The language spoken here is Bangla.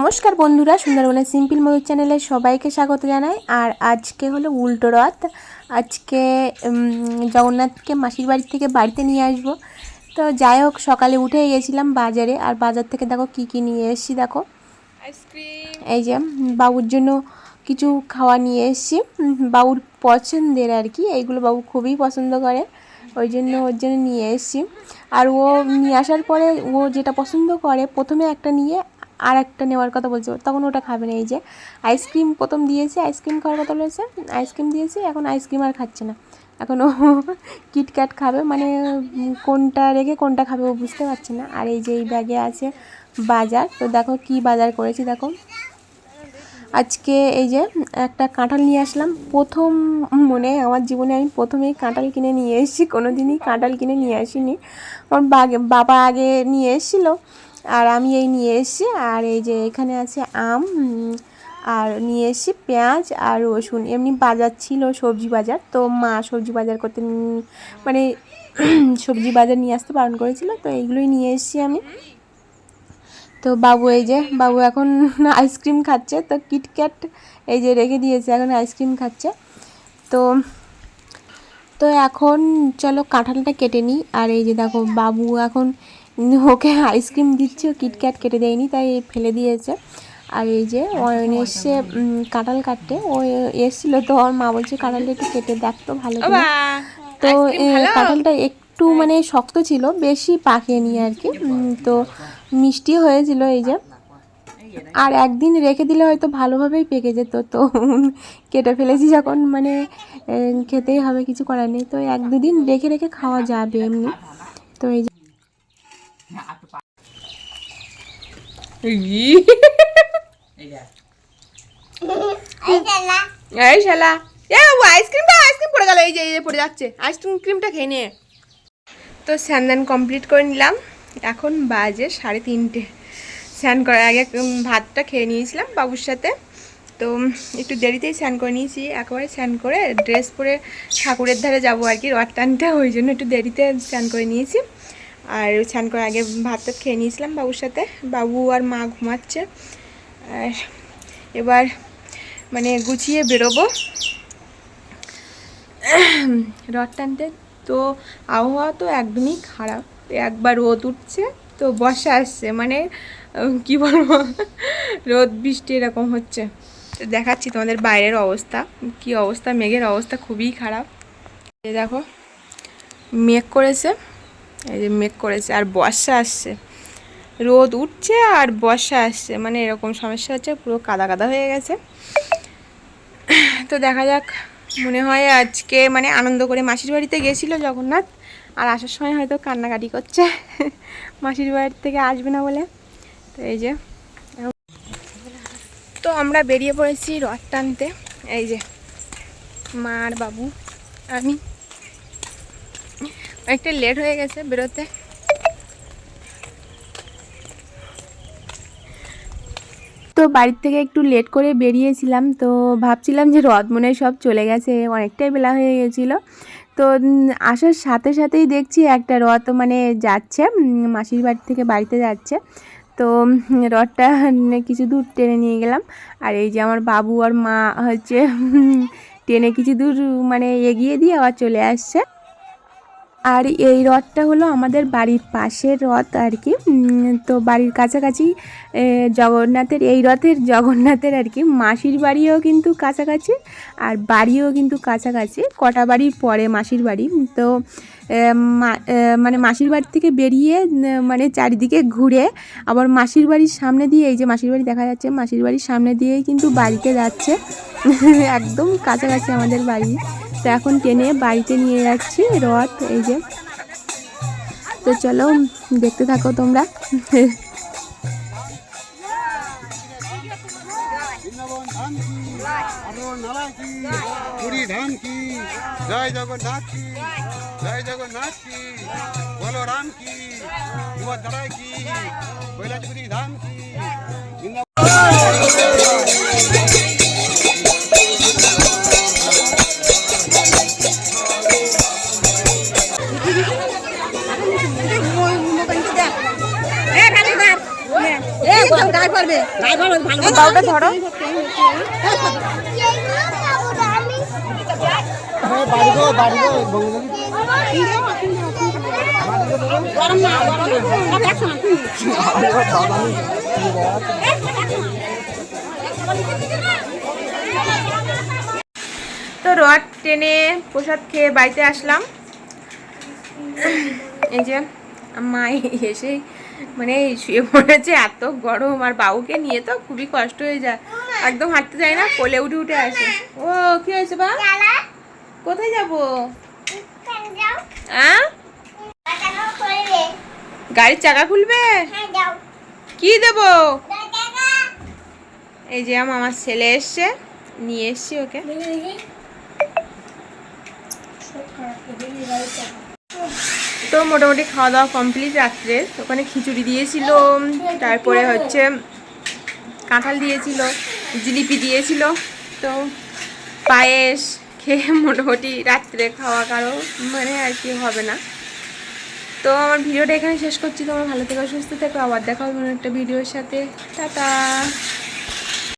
নমস্কার বন্ধুরা সুন্দরবনের সিম্পল ময়ূর চ্যানেলে সবাইকে স্বাগত জানাই। আর আজকে হলো উল্টো রথ। আজকে জগন্নাথকে মাসির বাড়ি থেকে বাড়িতে নিয়ে আসব। তো যাই হোক সকালে উঠে গেছিলাম বাজারে। আর বাজার থেকে দেখো কি কি নিয়ে এসেছি দেখো। আইসক্রিম। এই যে বাবুর জন্য কিছু খাওয়া নিয়ে এসেছি। বাবুর পছন্দের আর কি এইগুলো বাবু খুবই পছন্দ করে। ওই জন্য ওর জন্য নিয়ে এসেছি। আর ও নিয়ে আসার পরে ও যেটা পছন্দ করে প্রথমে একটা নিয়ে আর একটা নেওয়ার কথা বলছে। তখন ওটা খাবে না, এই যে আইসক্রিম প্রথম দিয়েছে, আইসক্রিম খাওয়ার কথা বলেছে, আইসক্রিম দিয়েছে, এখন আইসক্রিম আর খাচ্ছে না। এখন ও কিটক্যাট খাবে মানে কোনটা রেখে কোনটা খাবে ও বুঝতে পারছে না। আর এই যে এই ব্যাগে আছে বাজার, তো দেখো কি বাজার করেছি দেখো। আজকে এই যে একটা কাঁঠাল নিয়ে আসলাম। প্রথম মনে, আমার জীবনে আমি প্রথমেই কাঁঠাল কিনে নিয়ে এসেছি কোনো দিনই কাঁঠাল কিনে নিয়ে আসিনি। আমার বাগে, বাবা আগে নিয়ে এসেছিল। আর আমি এই নিয়ে এসেছি, আর এই যে এখানে আছে আম আর নিয়ে এসেছি পেঁয়াজ আর রসুন। এমনি বাজার ছিল সবজি বাজার, তো মা সবজি বাজার করতে মানে সবজি বাজার নিয়ে আসতে বারণ করেছিল, তো এইগুলোই নিয়ে এসেছি আমি। তো বাবু এই যে, বাবু এখন আইসক্রিম খাচ্ছে, তো কিটক্যাট এই যে রেখে দিয়েছে, এখন আইসক্রিম খাচ্ছে। তো তো এখন চলো কাঁঠালটা কেটে নিই, আর এই যে দেখো বাবু এখন ওকে আইসক্রিম দিচ্ছে ও কিটক্যাট কেটে দেয়নি তাই ফেলে দিয়েছে। আর এই যে অয়ন এসে কাঁঠাল কাটতে ও এসছিল তো ওর মা বলছে কাঁঠালটা একটু কেটে দেখ তো ভালো করে। তো কাঁঠালটা একটু মানে শক্ত ছিল বেশি পাকেনি আর কি। তো মিষ্টি হয়েছিল এই যে। আর একদিন রেখে দিলে হয়তো ভালোভাবেই পেকে যেত তো কেটে ফেলেছি যখন মানে খেতেই হবে কিছু করার নেই। তো এক দুদিন রেখে রেখে খাওয়া যাবে এমনি। তো এই শালা এ আইসক্রিম আইসক্রিম পড়ে এই যে এই যে পড়ে যাচ্ছে। আইসক্রিম ক্রিমটা খেয়ে তো স্যান্দান কমপ্লিট করে নিলাম। এখন বাজে সাড়ে তিনটে। স্নান করার আগে ভাতটা খেয়ে নিয়েছিলাম বাবুর সাথে। তো একটু দেরিতেই স্নান করে নিয়েছি। একেবারে স্নান করে ড্রেস পরে ঠাকুরের ধারে যাব আর কি, রথ টানতে। ওই জন্য একটু দেরিতে স্নান করে নিয়েছি। আর স্নান করার আগে ভাতটা খেয়ে নিয়েছিলাম বাবুর সাথে। বাবু আর মা ঘুমাচ্ছে। আর এবার মানে গুছিয়ে বেরোবো। রথ টানতে। তো আবহাওয়া তো একদমই খারাপ। একবার রোদ উঠছে, তো বর্ষা আসছে। মানে কি বলব? রোদ, বৃষ্টি এরকম হচ্ছে। তো দেখাচ্ছি তোমাদের বাইরের অবস্থা। কি অবস্থা? মেঘের অবস্থা খুবই খারাপ। দেখো, মেঘ করেছে। এই যে মেঘ করেছে, আর বর্ষা আসছে। রোদ উঠছে আর বর্ষা আসছে মানে এরকম সমস্যা হচ্ছে, পুরো কাদা কাদা হয়ে গেছে। তো দেখা যাক, মনে হয় আজকে মানে আনন্দ করে মাসির বাড়িতে গেছিল জগন্নাথ, আর আসার সময় হয়তো কান্নাকাটি করছে, মাসির বাড়ির থেকে আসবে না বলে। তো এই যে, তো আমরা বেরিয়ে পড়েছি রথ টানতে, এই যে মা আর বাবু, আমি। অনেকটা লেট হয়ে গেছে, বেরোতে। তো বাড়ির থেকে একটু লেট করে বেরিয়েছিলাম, তো ভাবছিলাম যে রথ মনে সব চলে গেছে, অনেকটাই বেলা হয়ে গেছিল। তো আসার সাথে সাথেই দেখছি একটা রথ মানে যাচ্ছে মাসির বাড়ি থেকে বাড়িতে যাচ্ছে। তো রথটা কিছু দূর টেনে নিয়ে গেলাম, আর এই যে আমার বাবু আর মা হচ্ছে টেনে কিছু দূর মানে এগিয়ে দিয়ে আবার চলে আসছে। আর এই রথটা হলো আমাদের বাড়ির পাশের রথ আর কি। তো বাড়ির কাছাকাছি জগন্নাথের, এই রথের জগন্নাথের আর কি। মাসির বাড়িও কিন্তু কাছাকাছি আর বাড়িও কিন্তু কাছাকাছি। কটা বাড়ির পরে মাসির বাড়ি। তো মানে মাসির বাড়ি থেকে বেরিয়ে মানে চারিদিকে ঘুরে আবার মাসির বাড়ির সামনে দিয়ে, এই যে মাসির বাড়ি দেখা যাচ্ছে, মাসির বাড়ির সামনে দিয়েই কিন্তু বাড়িতে যাচ্ছে। একদম কাছাকাছি আমাদের বাড়ি। তো এখন টেনে বাড়িতে নিয়ে যাচ্ছি রথ, এই যে। তো চলো, দেখতে থাকো তোমরা। জগন্নাথ কি বলো রাম কি কি ধরো। তো রড টেনে প্রসাদ খেয়ে বাড়িতে আসলাম। এই যে মা এসে মানে শুয়ে পড়েছে এত গরম আর বাবুকে নিয়ে তো খুবই কষ্ট হয়ে যায়। একদম হাঁটতে যায় না, কোলে উঠে উঠে আসে। ও, কি হয়েছে বা? কোথায় যাব? গাড়ির চাকা খুলবে? কি দেবো? এই যে আমার ছেলে এসছে, নিয়ে এসছি ওকে। তো মোটামুটি খাওয়া দাওয়া কমপ্লিট রাত্রে। ওখানে খিচুড়ি দিয়েছিল, তারপরে হচ্ছে কাঁঠাল দিয়েছিল, জিলিপি দিয়েছিল। তো পায়েস খেয়ে মোটামুটি রাত্রে খাওয়া কারও মানে আর কি হবে না। তো আমার ভিডিওটা এখানে শেষ করছি, তোমার ভালো থেকো, সুস্থ থেকো, আবার দেখা হবে একটা ভিডিওর সাথে। টাটা!